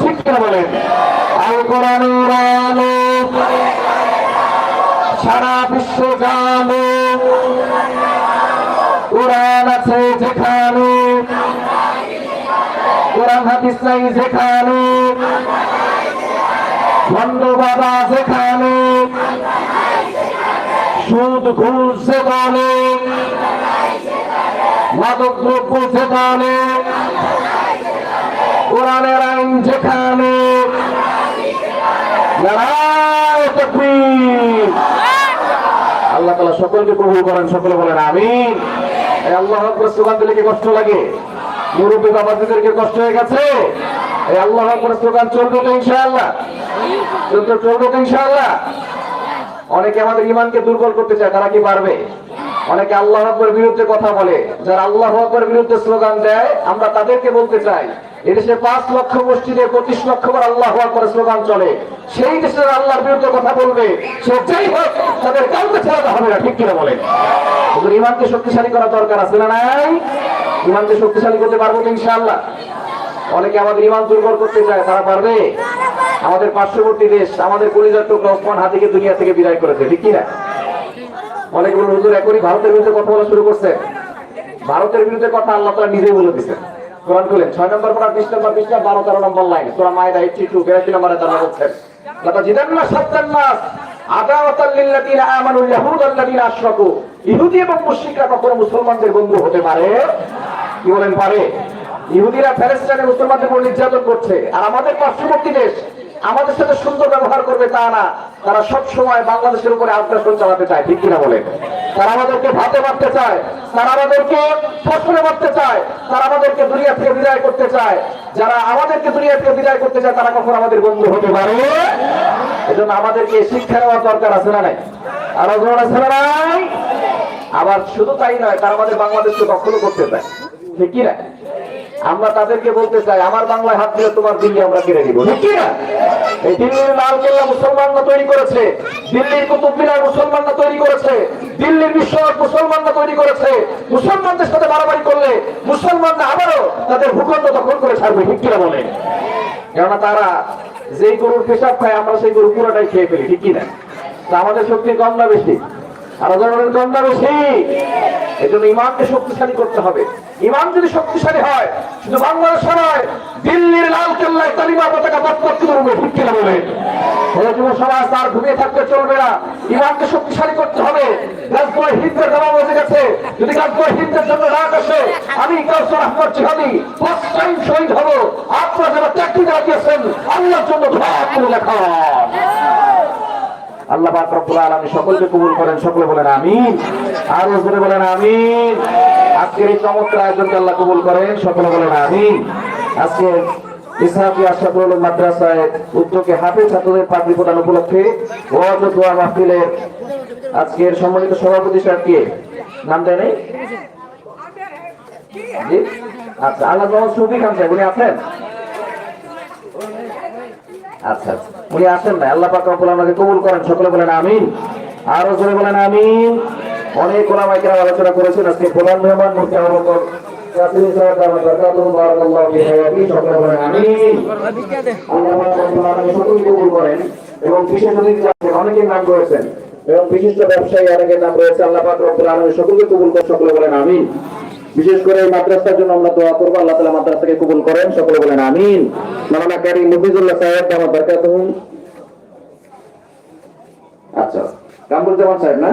ঠিক বলেন? আল কোরআনের আলো সারা বিশ্ব জানো। কোরআন আছে যেখানে। কোরআন, হাদিস নাই যেখানে। ভণ্ড বাবা যেখানে। সুদ, ঘুষ মাদক দ্রব্য যেখানে কোরআনের আইন যেখানে। আল্লাহ তালা সকলকে কবুল করেন, সকলে বলেন এই আল্লাহ কি কষ্ট লাগে? মুরব্বী বাবাজিদেরকে কষ্ট হয়ে গেছে? এই আল্লাহ স্লোগান চলবে তো ইনশাআল্লাহ? চলবে তো ইনশাআল্লাহ? অনেকে আমাদের ইমানকে দুর্বল করতে চায়, তারা কি পারবে? অনেকে আল্লাহ আকবর বিরুদ্ধে কথা বলে। যারা আল্লাহ আকবর বিরুদ্ধে স্লোগান দেয়, আমরা তাদেরকে বলতে চাই, এদেশে পাঁচ লক্ষ মসজিদে পঁচিশ লক্ষ বার আল্লাহ আকবর স্লোগান চলে। সেই দেশের আল্লাহর বিরুদ্ধে কথা বলবে, সে যেই হোক, তাদের কাউকে ছেড়াতে হবে না, ঠিক কিনা বলে ইমানকে শক্তিশালী করা দরকার আছে না নাই? ইমানকে শক্তিশালী করতে পারব তো ইনশাআল্লাহ। অনেকে আমাদের ইমান দুর্বল করতে চায়, তারা পারবে? আমাদের পার্শ্ববর্তী দেশ, আমাদের কলিজার টুকরা ওসমান হাতিকে দুনিয়া থেকে বিদায় করেছে, ঠিক কিনা? অনেক বলুন হুজুর এখনই ভারতের বিরুদ্ধে কথা বলা শুরু করছে। ভারতের বিরুদ্ধে কথা আল্লাহ তালা নিজেই বলে দিচ্ছে কোরআন খুলেন ছয় নম্বর পড়া, বিশ নম্বর বিশ নম্বর বারো, তেরো নম্বর লাইন। তোরা মায়ের এইটি টু বিরাশি নম্বরে তারা বলছেন সাত্তান নাস আদাওয়াতাল লিল্লাযিনা ইয়াহুদ আল্লাযিনা আশরাকু। ইহুদি এবং মুশরিকরা কখনো মুসলমানদের বন্ধু হতে পারে? কি বলেন পারে? ইহুদিরা ফ্যালেস্টাইনে মুসলমানদের উপর নির্যাতন করছে। আর আমাদের পার্শ্ববর্তী দেশ আমাদের সাথে সুন্দর ব্যবহার করবে তা না। তারা সব সময় বাংলাদেশের উপরে আগ্রাসন চালাতে চায়, ঠিক কিনা বলেন? তারা আমাদেরকে ভাতে মারতে চায়, তারা আমাদেরকে ফসলে মারতে চায়, তারা আমাদেরকে দুনিয়া থেকে বিদায় করতে চায়। যারা আমাদেরকে দুনিয়া থেকে বিদায় করতে চায়, তারা কখন আমাদের বন্ধু হতে পারে? এজন্য আমাদেরকে শিক্ষা নেওয়ার দরকার আছে না নাই? আরও আছে না নাই? আবার শুধু তাই নয়, তারা আমাদের বাংলাদেশকে দখলও করতে চায় ঠিক কি না আমরা তাদেরকে বলতে চাই আমার বাংলায় হাত দিলে তোমার দিল্লি আমরা কেড়ে নিব। ঠিক না এই দিল্লির লাল কেল্লা মুসলমানরা তৈরি করেছে দিল্লির কুতুব মিনার মুসলমানরা তৈরি করেছে দিল্লির বিশ্ব মুসলমানরা তৈরি করেছে। মুসলমানদের সাথে বাড়াবাড়ি করলে মুসলমানরা আবারও তাদের ভূখণ্ড দখল করে ছাড়বে ঠিক কিনা বলে কেননা তারা যেই গরুর পেশাব খায় আমরা সেই গরু পুরোটাই খেয়ে ফেলি ঠিক কিনা? তা আমাদের শক্তি কম না বেশি আর কম না বেশি। এই জন্য ইমানকে শক্তিশালী করতে হবে। ইমান যদি শক্তিশালী হয়, শুধু বাংলাদেশ নয়, দিল্লির লাল কেল্লায় তালিমা পতাকা পত্রটি করবে ঠিক বলে। যুব সমাজ তার ঘুমিয়ে থাকতে চলবে না। ইমানকে শক্তিশালী করতে হবে। হিন্দের দেওয়া বসে গেছে। যদি হিন্দের জন্য রাগ আসে, আমি কাউসার আহমদ জিহাদি শহীদ যারা চাকরি দিয়েছেন, আল্লাহর জন্য করে আল্লাহ পাক রব্বুল আলামিন সকলকে কবুল করেন, সকলে বলেন আমিন। আর বলেন আমিন। আজকের এই চমৎকার আয়োজনকে আল্লাহ কবুল করেন সকলে বলেন আমিন। আজকে ইসলামী আশরাফুল মাদ্রাসায় উদ্যোগে ছাত্রদের পাগড়ি প্রদান উপলক্ষে ওয়াজ দোয়া মাহফিলের আজকের সম্মানিত সভাপতি নাম দেয় নাই আচ্ছা আল্লাহ সুফি খান সাহেব, উনি আছেন? আচ্ছা উনি আসেন না, আল্লাহ পাক আমাকে কবুল করেন, সকলে বলেন আমিন। আরও জোরে বলেন আমিন। অনেক ওলামাইকেরা আলোচনা করেছেন। আজকে প্রধান মেহমান মুফতি বিশেষ সকলকে করে বিশেষ করে মাদ্রাসার জন্য আমরা দোয়া করব। আল্লাহ তালা মাদ্রাসাকে কবুল করেন, সকলে বলেন আমিন। মালানা কারি মুফিজুল্লাহ সাহেব দামাত বারাকাতুহু আচ্ছা কামরুজ্জামান সাহেব না?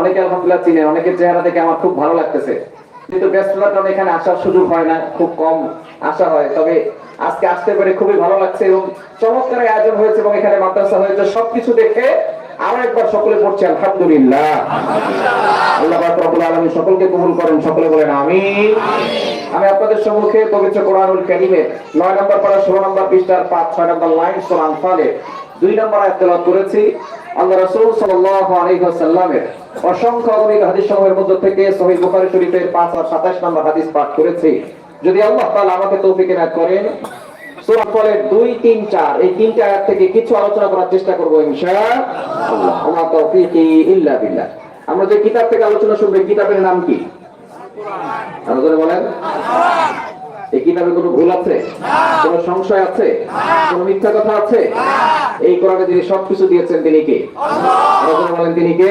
অনেকে আলহামদুলিল্লাহ চিনেন অনেকের চেহারা থেকে আমার খুব ভালো লাগতেছে। কিন্তু ব্যস্ততার কারণে এখানে আসার সুযোগ হয় না, খুব কম আসা হয়। তবে আজকে আসতে পেরে খুবই ভালো লাগছে এবং চমৎকার আয়োজন হয়েছে এবং এখানে মাদ্রাসা হয়েছে। সবকিছু দেখে আরও একবার সকলে পড়ছে, আলহামদুলিল্লাহ। আল্লাহ পাক রব্বুল আলামিন সকলকে করেন, সকলে বলেন আমিন। আমি আপনাদের সম্মুখে পবিত্র কোরআনুল 9 নম্বর পারা 16 নম্বর পৃষ্ঠার 5 6 নম্বর লাইন আনফালে দুই নম্বর আয়াত করেছি। আল্লাহ রাসূল সাল্লাল্লাহু আলাইহি ওয়াসাল্লামের অসংখ্য অগণিত হাদিস সমূহের মধ্যে থেকে সহিহ বুখারী শরীফের 5 আর 27 নম্বর হাদিস পাঠ করেছি। যদি আল্লাহ তাআলা আমাকে তৌফিক এনায়েত করেন, সূরা ফলের 2 3 4 এই তিনটা আয়াত থেকে কিছু আলোচনা করার চেষ্টা করব ইনশাআল্লাহ। তৌফিকি ইল্লা বিল্লাহ। আমরা যে কিতাব থেকে আলোচনা শুনব কিতাবের নাম কি? আমাদের বলেন। এই কিতাবে কোনো ভুল আছে? কোন সংশয় আছে? কোন মিথ্যা কথা আছে? এই কোরআনে যিনি সবকিছু দিয়েছেন তিনি কে? বলেন তিনি কে?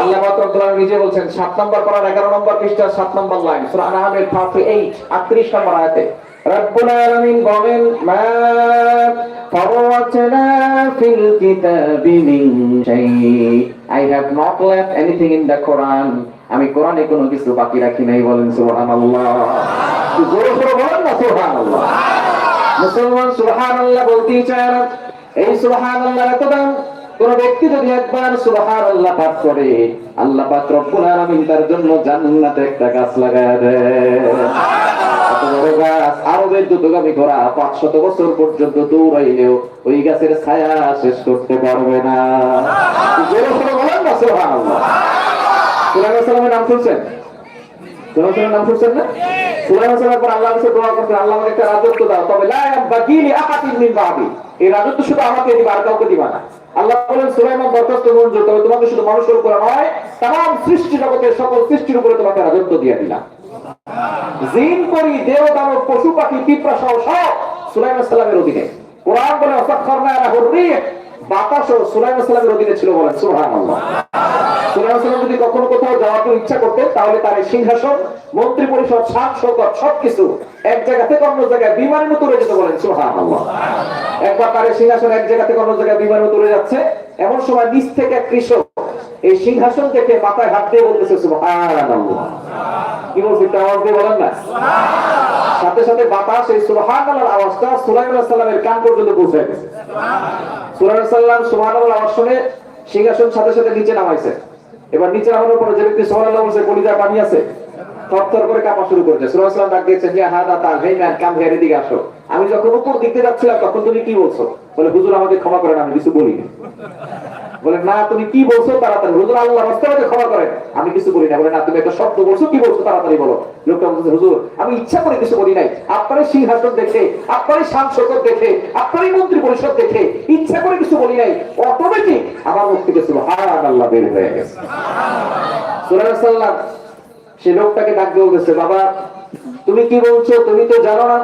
আল্লাহ। পাক রব্বুল আলামিন নিজে বলছেন 7 নম্বর পারার 11 নম্বর পৃষ্ঠা 7 নম্বর লাইন সূরা আনআমের 38 38 নম্বর আয়াতে রব্বুল আলামিন বলেন মা ফারাতনা ফিল কিতাবি শাই I have not left anything in the Quran আমি কোরআনে কোনো কিছু বাকি রাখি নাই বলেন সুবহানাল্লাহ। মুসলমান সুবহানাল্লাহ বলতেই চায় না। এই সুবহানাল্লাহ এত দাম, কোন ব্যক্তি যদি একবার সুবহানাল্লাহ পাঠ করে, আল্লাহ রব্বুল আলামিন তার জন্য জান্নাতে একটা গাছ লাগায় দেয়। আরবের ওই গাছের ছায়া শেষ করতে পারবে না। না সালামের নাম সুলাইমান নাম শুনছেন না? সুলাইমান আল্লাহ কাছে দোয়া আল্লাহ আমাকে একটা রাজত্ব দাও। তবে মিন এই রাজত্ব শুধু আমাকে দিবা, আর কাউকে দিবা না। আল্লাহ বলেন সুলাইমান মঞ্জুর, তবে তোমাকে শুধু মানুষের উপরে নয় সৃষ্টি জগতের সকল সৃষ্টির উপরে তোমাকে রাজত্ব দিয়ে দিলাম। জিন করি দেব পশু, পাখি, পিঁপড়া সহ সব সুলাইমান সালামের অধীনে। কোরআন বলে অসাক্ষরনা রাহুর রিহ বাতাস সুলাইমান সালামের অধীনে ছিল বলেন, সুবহানাল্লাহ। যাচ্ছে, এমন সময় নিচ থেকে এক কৃষক এই সিংহাসন মাথায় হাত দিয়ে বলতেছে বলেন না? সাথে সাথে বাতাস, এই সুবহানাল্লাহর আওয়াজটা কান পর্যন্ত সুলাইমান সাল্লাম সুবহানাল্লাহর আওয়াজ শুনে সিংহাসন সাথে সাথে নিচে নামাইছে। এবার নিচে নামানোর পরে যে ব্যক্তি সুবহানাল্লাহ বলছে, কলিজা পানি আছে, থরথর করে কাঁপা শুরু করেছে। সুলাইমান সাল্লাম ডাক দিয়েছে, হে হাদা তাল হে ম্যান, কাম হেরে দিকে আসো। আমি যখন উপর দিকে যাচ্ছিলাম, তখন তুমি কি বলছো? বলে, হুজুর, আমাকে ক্ষমা করেন আমি কিছু বলিনি। বলে, না, তুমি কি বলছো তাড়াতাড়ি হুজুর আল্লাহ রাস্তাকে ক্ষমা করেন আমি কিছু বলি না। বলে, না, তুমি একটা শব্দ বলছো, কি বলছো তাড়াতাড়ি বলো। লোকটা বলছে হুজুর, আমি ইচ্ছা করে কিছু বলি নাই। আপনার সিংহাসন দেখে আপনার সাংসদ দেখে আপনার মন্ত্রী পরিষদ দেখে ইচ্ছা করে কিছু বলি নাই। অটোমেটিক আমার মুখ থেকে সুবহান আল্লাহ বের হয়ে গেছে। সে লোকটাকে ডাক দিয়ে বলতেছে, বাবা, তুমি কি বলছো? তুমি তো জানো না।